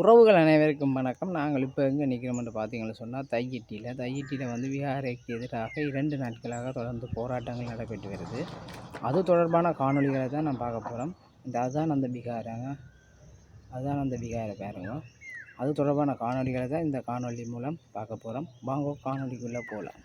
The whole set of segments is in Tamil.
உறவுகள் அனைவருக்கும் வணக்கம். நாங்கள் இப்போ எங்கே நிற்கிறோம்னு பார்த்தீங்கன்னு சொன்னால் தையிட்டியில். தையிட்டியில் வந்து விகாரைக்கு எதிராக இரண்டு நாட்களாக தொடர்ந்து போராட்டங்கள் நடைபெற்று வருது. அது தொடர்பான காணொளிகளை தான் நான் பார்க்க போகிறோம். இந்த அசானந்த அந்த அசானந்த அதுதான் அந்த பாருங்க. அது தொடர்பான காணொளிகளை தான் இந்த காணொளி மூலம் பார்க்க போகிறோம். வாங்க காணொலிக்குள்ளே போகலாம்.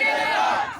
Give it up!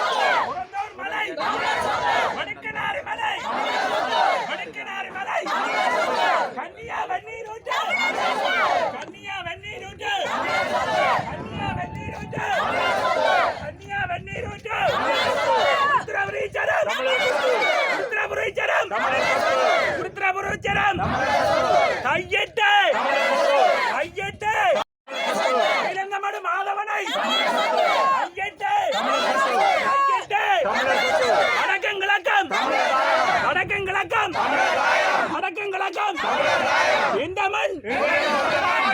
வடக்கம் எந்த மண்.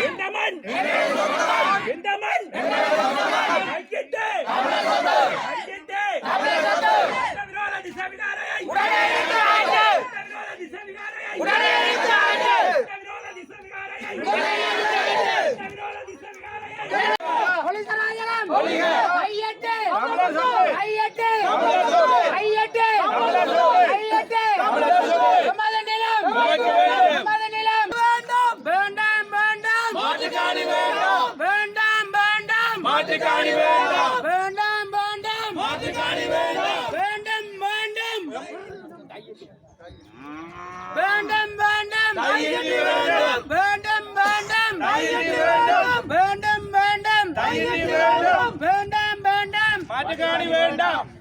எந்த மண். எந்த மண். கையிட்டு கையிட்டு விரோத திசைவிகாரையை விரோத திசைவிகாரையை விரோத திசைவிகாரையை விரோத திசைவிகாரையை பொலிசராஜனம் கையெட்டு கையெட்டு கையெட்டு கையெட்டு நமது நிலம் நமது நிலம் வேண்டாம் வேண்டாம் வேண்டாம் மாட்டுக்காணி வேண்டாம் வேண்டாம் வேண்டாம் மாட்டுக்காணி வேண்டாம். வேண்டாம் வேண்டாம். மாட்டுக்காணி வேண்டாம். வேண்டும் வேண்டும். வேண்டும் வேண்டும். வேண்டாம். வேண்டும். வேண்டும். வேண்டாம். வேண்டும் வேண்டும். வேண்டாம். வேண்டாம் வேண்டாம்.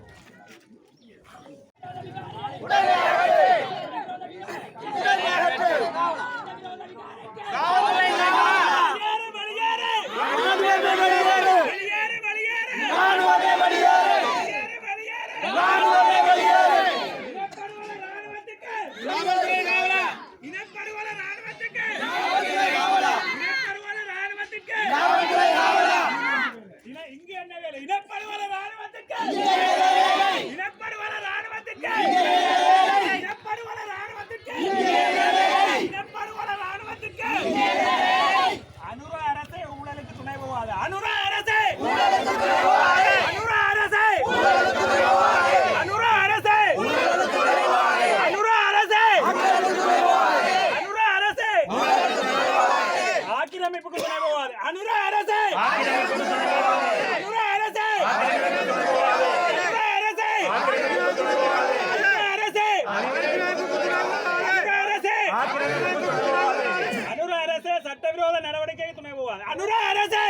చట్టవిరోధ నడవడికే తునే పోవాలి అనురా అరసే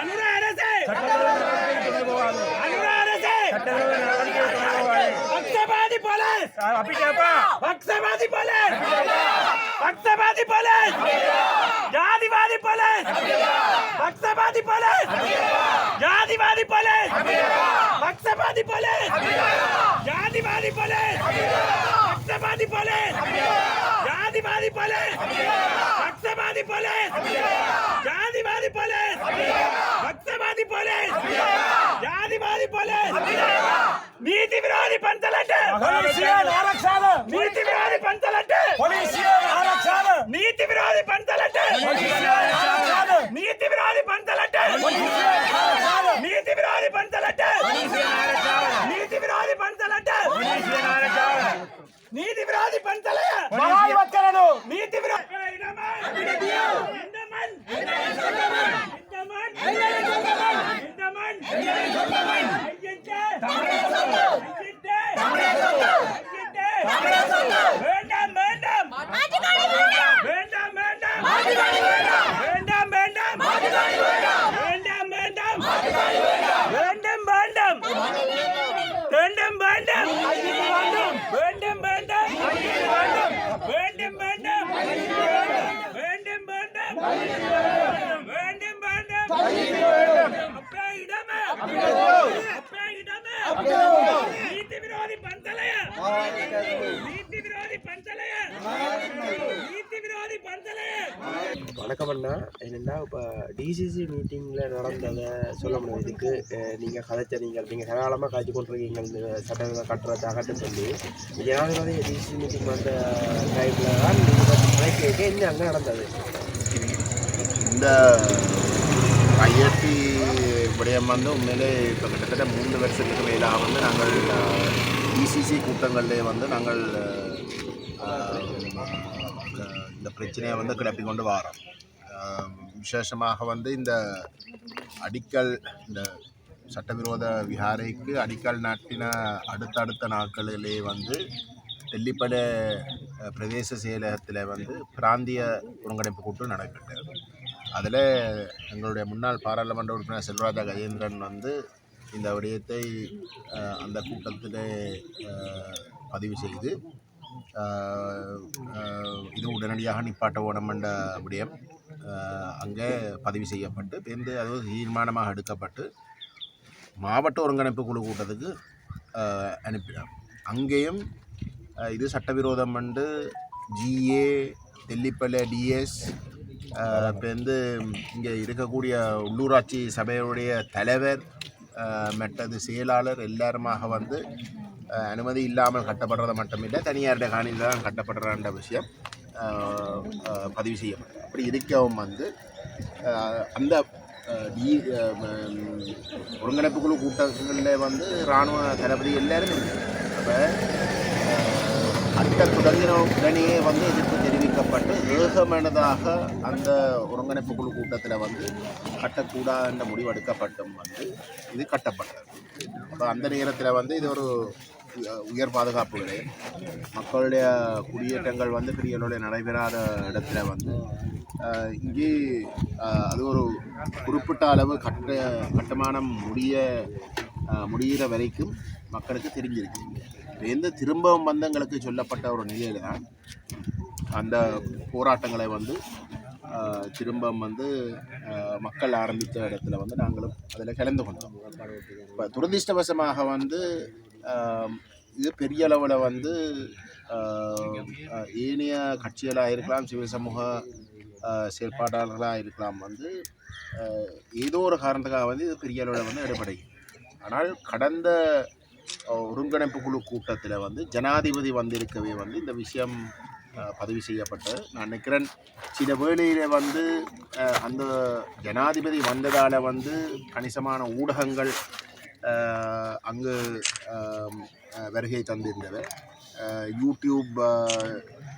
అనురా అరసే అనురా అరసే పక్షపాతి పోలీస్ పక్షపాతి పోలీస్ పక్షపాతి పోలీస్ జాతివాది పోలీస్ పక్షపాతి పోలీస్ జాతివాది పోలీస్ పక్షపాతి పోలీస్ జాతివాది పోలీస్ పక్షపాతి పోలీస్ జాతివాది పోలీస్ రక్తవాది పోలీస్ జాతివాది పోలీస్ రక్తవాది పోలీస్ జాతివాది పోలీస్ నీతి విరోధి పంతలంటే నీతి విరోధి పంతలంటే నీతి విరోధి పంతలంటే నీతి విరోధి పంతలంటే నీతి విరోధి పంతలంటే నీతి విరోధి పంతలంటే నీతి విరోధి పంచలే మహాయవత్కరను నీతి విరోధి ఇండమన్ ఇండమన్ ఇండమన్ ఇండమన్ வேண்டாம். வேண்டும் வேண்டாம். அப்பே இடமே. அப்பே இடமே. நீதி விரோதி பந்தலைய. நீதி விரோதி பந்தலைய. நீதி விரோதி பந்தலைய. வணக்கம் அண்ணா. என்னென்னா இப்போ டிசிசி மீட்டிங்கில் நடந்ததை சொல்ல முடியும். இதுக்கு நீங்கள் கதைச்ச நீங்கள் நீங்கள் சகாலமாக காய்ச்சி கொண்டிருக்கீங்க இந்த சட்டங்களை கட்டுறதாகட்டு சொல்லி. ஜனாதிபதி டிசிசி மீட்டிங் வந்த டைமில் தான் நீங்கள் கேட்க என்ன அங்கே நடந்தது? இந்த ஐஐடி விடயம் வந்து உண்மையிலே இப்போ கிட்டத்தட்ட மூன்று வருஷத்துக்கு மேலாக வந்து நாங்கள் இசிசி கூட்டங்களிலே வந்து நாங்கள் இந்த பிரச்சனையை வந்து கிளப்பி கொண்டு வரோம். விசேஷமாக வந்து இந்த அடிக்கல் இந்த சட்டவிரோத விஹாரைக்கு அடிக்கல் நாட்டின அடுத்தடுத்த நாட்களிலே வந்து தெல்லிப்பட பிரதேச செயலகத்தில் வந்து பிராந்திய ஒருங்கிணைப்பு கூட்டம் நடைபெற்றது அதில் எங்களுடைய முன்னாள் பாராளுமன்ற உறுப்பினர் செல்வராஜா கஜேந்திரன் வந்து இந்த விடயத்தை அந்த கூட்டத்தில் பதிவு செய்து இது உடனடியாக நிப்பாட்ட ஓடம் விடயம் அங்கே பதிவு செய்யப்பட்டு பேருந்து அது தீர்மானமாக எடுக்கப்பட்டு மாவட்ட ஒருங்கிணைப்பு குழு கூட்டத்துக்கு அனுப்பினார். அங்கேயும் இது சட்டவிரோதம் என்று ஜிஏ தெல்லிப்பள்ளி டிஎஸ் இப்போ வந்து இங்கே இருக்கக்கூடிய உள்ளூராட்சி சபையுடைய தலைவர் மற்றது செயலாளர் எல்லாருமாக வந்து அனுமதி இல்லாமல் கட்டப்படுறது மட்டுமில்லை. தனியாருடைய காணியில் தான் கட்டப்படுறான்ற விஷயம் பதிவு செய்யப்பட்டது. அப்படி இருக்கவும் வந்து அந்த டி ஒருங்கிணைப்பு குழு கூட்டங்களில் வந்து இராணுவ தளபதி எல்லாருமே அப்போ அட்ட தொடங்கின உடனேயே வந்து எதிர்ப்பு தெரிவிக்கப்பட்டு ஏகமனதாக அந்த ஒருங்கிணைப்பு குழு கூட்டத்தில் வந்து கட்டக்கூடாது என்ற முடிவு எடுக்கப்பட்டும் வந்து இது கட்டப்பட்டது. அப்போ அந்த நேரத்தில் வந்து இது ஒரு உயர் பாதுகாப்பு நிலையம் மக்களுடைய குடியேற்றங்கள் வந்து பெரிய நடைபெறாத இடத்துல வந்து இங்கே அது ஒரு குறிப்பிட்ட அளவு கட்ட கட்டுமானம் முடிய முடிகிற வரைக்கும் மக்களுக்கு தெரிஞ்சிருக்கு. இப்ப திரும்பவும் வந்தங்களுக்கு சொல்லப்பட்ட ஒரு நிலையில தான் அந்த போராட்டங்களை வந்து திரும்பவும் திரும்ப வந்து மக்கள் ஆரம்பித்த இடத்துல வந்து நாங்களும் அதில் கலந்து கொண்டோம். இப்போ துரதிர்ஷ்டவசமாக வந்து இது பெரிய அளவில் வந்து ஏனைய கட்சிகளாக இருக்கலாம் சிவில் சமூக ஆஹ், செயற்பாட்டாளர்களாக இருக்கலாம் வந்து ஏதோ ஒரு காரணத்துக்காக வந்து இது பெரிய அளவில் வந்து எடுபடையும் ஆனால் கடந்த ஒருங்கிணைப்பு குழு கூட்டத்தில் வந்து ஜனாதிபதி வந்திருக்கவே வந்து இந்த விஷயம் பதிவு செய்யப்பட்டது. நான் நினைக்கிறேன் சில வேளையில் வந்து அந்த ஜனாதிபதி வந்ததால் வந்து கணிசமான ஊடகங்கள் அங்கு வருகை தந்திருந்தது. யூடியூப்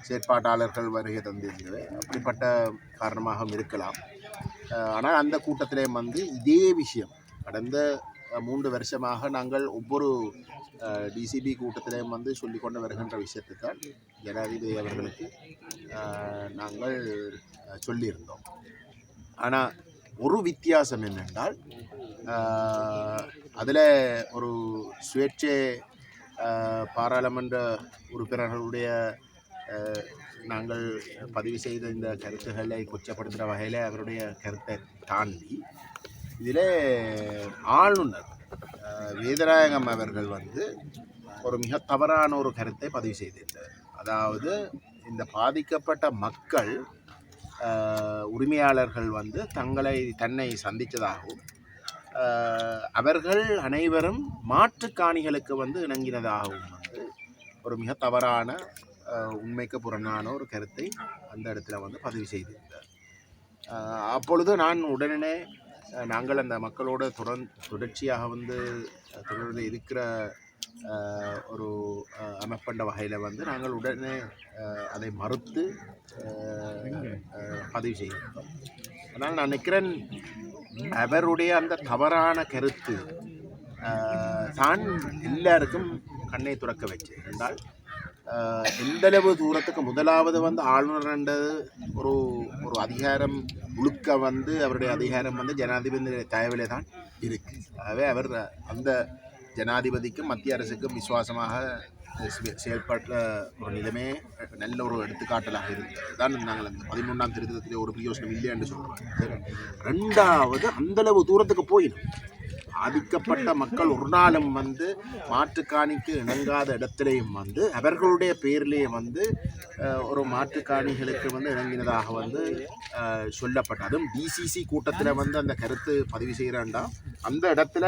செயற்பாட்டாளர்கள் வருகை தந்திருந்தது. அப்படிப்பட்ட காரணமாகவும் இருக்கலாம். ஆனால் அந்த கூட்டத்திலே வந்து இதே விஷயம் கடந்த மூன்று வருஷமாக நாங்கள் ஒவ்வொரு டிசிபி கூட்டத்திலையும் வந்து சொல்லிக்கொண்டு வருகின்ற விஷயத்தை தான் ஜனாதிபதி அவர்களுக்கு நாங்கள் சொல்லியிருந்தோம். ஆனால் ஒரு வித்தியாசம் என்னென்றால் அதில் ஒரு சுயேட்சை பாராளுமன்ற உறுப்பினர்களுடைய நாங்கள் பதிவு செய்த இந்த கருத்துக்களை கொச்சப்படுத்துகிற வகையில் அவருடைய கருத்தை தாண்டி இதில் ஆளுநர் வேதராயகம் அவர்கள் வந்து ஒரு மிக தவறான ஒரு கருத்தை பதிவு செய்திருந்தார். அதாவது இந்த பாதிக்கப்பட்ட மக்கள் உரிமையாளர்கள் வந்து தங்களை தன்னை சந்தித்ததாகவும் அவர்கள் அனைவரும் மாற்றுக் காணிகளுக்கு வந்து இணங்கினதாகவும் வந்து ஒரு மிக தவறான உண்மைக்கு புறணான ஒரு கருத்தை அந்த இடத்துல வந்து பதிவு செய்திருந்தார். அப்பொழுது நான் உடனே நாங்கள் அந்த மக்களோட தொடர் தொடர்ச்சியாக வந்து தொடர்ந்து இருக்கிற ஒரு அமைப்பண்ட வகையில் வந்து நாங்கள் உடனே அதை மறுத்து பதிவு செய்கிறோம். அதனால் நான் நினைக்கிறேன் அவருடைய அந்த தவறான கருத்து தான் எல்லாருக்கும் கண்ணை துறக்க வச்சு என்றால் எந்தளவு தூரத்துக்கு முதலாவது வந்து ஆளுநர்ன்றது ஒரு ஒரு அதிகாரம் முழுக்க வந்து அவருடைய அதிகாரம் வந்து ஜனாதிபதி தயவிலே தான் இருக்கு ஆகவே அவர் அந்த ஜனாதிபதிக்கும் மத்திய அரசுக்கும் விசுவாசமாக செயல்பட்ட ஒரு நிலைமே நல்ல ஒரு எடுத்துக்காட்டலாக இருந்தது தான் நாங்கள் அந்த பதிமூன்றாம் திருத்தத்திலே ஒரு பிரயோசனம் இல்லை என்று சொல்கிறோம் ரெண்டாவது அந்தளவு தூரத்துக்கு போயிடும் பாதிக்கப்பட்ட மக்கள் ஒரு நாளும் வந்து மாற்றுக்காணிக்கு இணங்காத இடத்திலையும் வந்து அவர்களுடைய பேர்லேயே வந்து ஒரு மாற்றுக்காணிகளுக்கு வந்து இணங்கினதாக வந்து சொல்லப்பட்ட அதுவும் டிசிசி கூட்டத்தில் வந்து அந்த கருத்து பதிவு செய்கிறாண்டா அந்த இடத்துல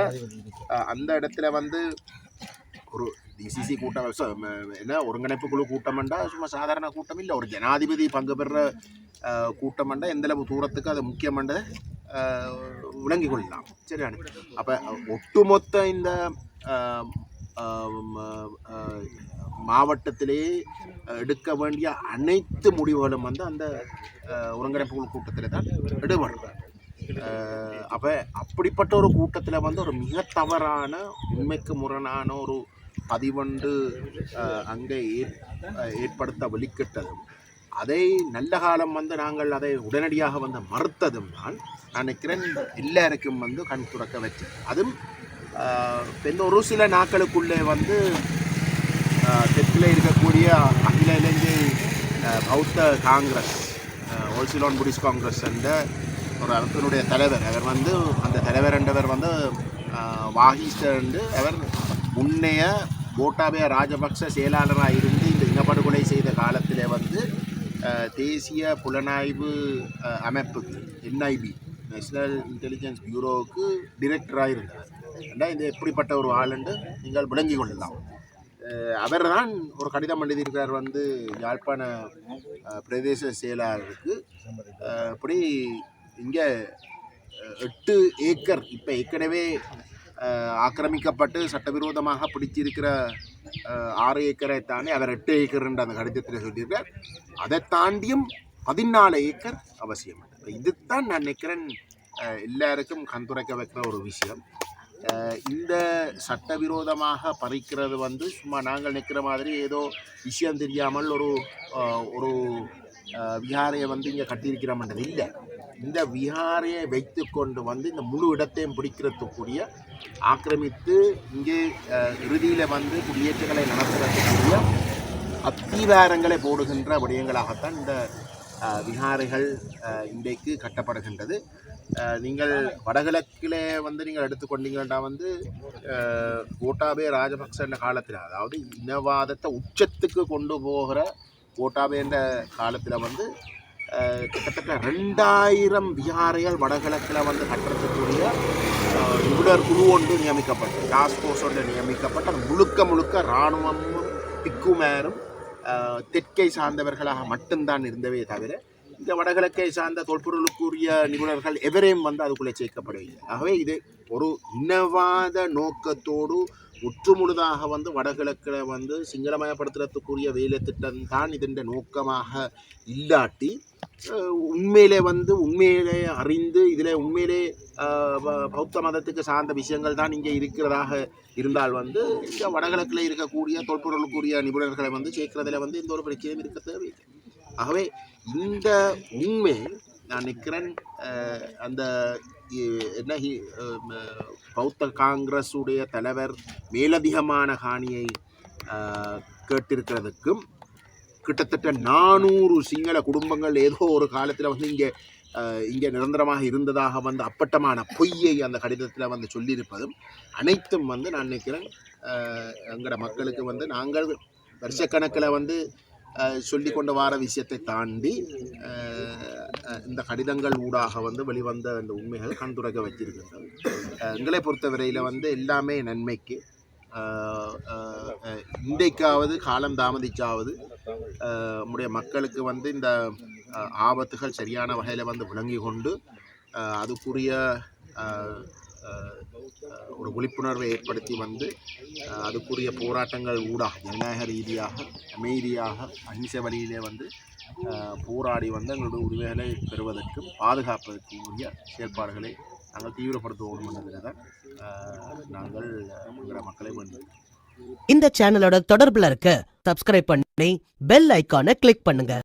அந்த இடத்துல வந்து ஒரு டிசிசி கூட்டம் என்ன ஒருங்கிணைப்பு குழு கூட்டம்ண்டா? சும்மா சாதாரண கூட்டம் இல்லை ஒரு ஜனாதிபதி பங்கு பெற கூட்டம்ண்டா? எந்தளவு தூரத்துக்கு அது முக்கியமன்றதை விளங்கி கொள்ளலாம் சரியான அப்போ ஒட்டுமொத்த இந்த மாவட்டத்திலே எடுக்க வேண்டிய அனைத்து முடிவுகளும் வந்து அந்த ஒருங்கிணைப்பு குழு கூட்டத்தில் தான் எடுபடும் அப்போ அப்படிப்பட்ட ஒரு கூட்டத்தில் வந்து ஒரு மிக தவறான உண்மைக்கு முரணான ஒரு பதிவண்டு அங்கே ஏற்படுத்த வெளிக்கிட்டது அதை நல்ல காலம் வந்து நாங்கள் அதை உடனடியாக வந்து மறுத்ததும் தான் நான் நினைக்கிறேன் எல்லாருக்கும் வந்து கண் துறக்க வச்சு அதுவும் இந்த ஒரு சில நாட்களுக்குள்ளே வந்து தெற்கில் இருக்கக்கூடிய அகில இலங்கை பௌத்த காங்கிரஸ் ஹோல்சிலோன் புடிஸ் காங்கிரஸ் என்ற ஒரு அரசனுடைய தலைவர். அவர் வந்து அந்த தலைவர் என்றவர் வந்து ஆஹ், வாகிஸ்டர் என்று அவர் முன்னைய கோட்டாபய ராஜபக்ச செயலாளராக இருந்து இந்த இனப்படுகொலை செய்த காலத்திலே வந்து தேசிய புலனாய்வு அமைப்புக்கு என்ஐபி நேஷ்னல் இன்டெலிஜென்ஸ் பியூரோவுக்கு டிரெக்டராக இருந்தார் ஏண்டா இது எப்படிப்பட்ட ஒரு ஆளுண்டு நீங்கள் விளங்கி கொள்ளலாம். அவர் தான் ஒரு கடிதம் எழுதியிருக்கிறார் வந்து யாழ்ப்பாண பிரதேச செயலாளருக்கு. அப்படி இங்கே எட்டு ஏக்கர் இப்போ ஏற்கனவே ஆக்கிரமிக்கப்பட்டு சட்டவிரோதமாக பிடிச்சிருக்கிற ஆறு ஏக்கரை தாண்டி அவர் எட்டு ஏக்கர்ன்ற அந்த கடிதத்தில் சொல்லியிருக்கார் அதை தாண்டியும் பதினாலு ஏக்கர் அவசியம் இதுதான் நான் நினைக்கிறேன் எல்லாருக்கும் கண்துரைக்க வைக்கிற ஒரு விஷயம். இந்த சட்டவிரோதமாக பறிக்கிறது வந்து சும்மா நாங்கள் நிற்கிற மாதிரி ஏதோ விஷயம் தெரியாமல் ஒரு ஒரு விஹாரையை வந்து இங்கே கட்டியிருக்கிறோம்ன்றது இல்லை. இந்த விஹாரையை வைத்து கொண்டு வந்து இந்த முழு இடத்தையும் பிடிக்கிறதுக்குரிய ஆக்கிரமித்து இங்கே இறுதியில் வந்து குடியேற்றங்களை நடத்துறதுக்குரிய அத்திவாரங்களை போடுகின்ற விடயங்களாகத்தான் இந்த அஹ், விஹாரைகள் இன்றைக்கு கட்டப்படுகின்றது. நீங்கள் வடகிழக்கிலே வந்து நீங்கள் எடுத்துக்கொண்டீங்கன்னா வந்து கோட்டாபே ராஜபக்ச காலத்தில் அதாவது இனவாதத்தை உச்சத்துக்கு கொண்டு போகிற கோட்டாபே என்ற காலத்தில் வந்து கிட்டத்தட்ட ரெண்டாயிரம் விகாரைகள் வடகிழக்கில் வந்து கட்டுறதுக்குரிய நிபுணர் குழு ஒன்று நியமிக்கப்பட்டது. டாஸ்க் ஃபோர்ஸ் ஒன்று நியமிக்கப்பட்டு அது முழுக்க முழுக்க இராணுவமும் பிக்குமேரும் தெற்கை சார்ந்தவர்களாக மட்டும்தான் இருந்தவே தவிர இந்த வடகிழக்கை சார்ந்த தொல்பொருளுக்குரிய நிபுணர்கள் எவரையும் வந்து அதுக்குள்ளே சேர்க்கப்படவில்லை ஆகவே இது ஒரு இனவாத நோக்கத்தோடு முற்றுமுழுதாக வந்து வடகிழக்கில் வந்து சிங்களமயப்படுத்துறதுக்குரிய வேலை திட்டம் தான் இதன் நோக்கமாக இல்லாட்டி உண்மையிலே வந்து உண்மையிலே அறிந்து இதில் உண்மையிலே பௌத்த மதத்துக்கு சார்ந்த விஷயங்கள் தான் இங்கே இருக்கிறதாக இருந்தால் வந்து இங்கே வடகிழக்கில் இருக்கக்கூடிய தொல்பொருளுக்குரிய நிபுணர்களை வந்து சேர்க்கிறதுல வந்து எந்த ஒரு பிரச்சனையும் இருக்க தேவையில்லை. ஆகவே இந்த உண்மை நான் நிற்கிறேன் அந்த என்ன ஹி- பௌத்த காங்கிரஸுடைய தலைவர் மேலதிகமான காணியை கேட்டிருக்கிறதுக்கும் கிட்டத்தட்ட நானூறு சிங்கள குடும்பங்கள் ஏதோ ஒரு காலத்தில் வந்து இங்கே இங்கே நிரந்தரமாக இருந்ததாக வந்து அப்பட்டமான பொய்யை அந்த கடிதத்தில் வந்து சொல்லியிருப்பதும் அனைத்தும் வந்து நான் நினைக்கிறேன் எங்களோட மக்களுக்கு வந்து நாங்கள் வருஷக்கணக்கில் வந்து சொல்லி கொண்டு வர விஷயத்தை தாண்டி இந்த கடிதங்கள் ஊடாக வந்து வெளிவந்த அந்த உண்மைகள் கண் வச்சிருக்கின்றது எங்களை பொறுத்தவரையில் வந்து எல்லாமே நன்மைக்கு இன்றைக்காவது காலம் தாமதிச்சாவது நம்முடைய மக்களுக்கு வந்து இந்த ஆபத்துகள் சரியான வகையில் வந்து விளங்கி கொண்டு அதுக்குரிய ஒரு விழிப்புணர்வை ஏற்படுத்தி வந்து அதுக்குரிய போராட்டங்கள் ஊடாக ஜனநாயக ரீதியாக அமைதியாக அஹிம்சை வழியிலே வந்து போராடி வந்து எங்களுடைய உரிமைகளை பெறுவதற்கும் பாதுகாப்பதற்கும் உரிய செயற்பாடுகளை நாங்கள் தீவிரப்படுத்துவோம் என்பதில் தான் நாங்கள் அஹ், எங்களோட மக்களை வேண்டும் இந்த சேனலோட தொடர்பில் இருக்க சப்ஸ்கிரைப் பண்ணி பெல் ஐக்கானை கிளிக் பண்ணுங்க.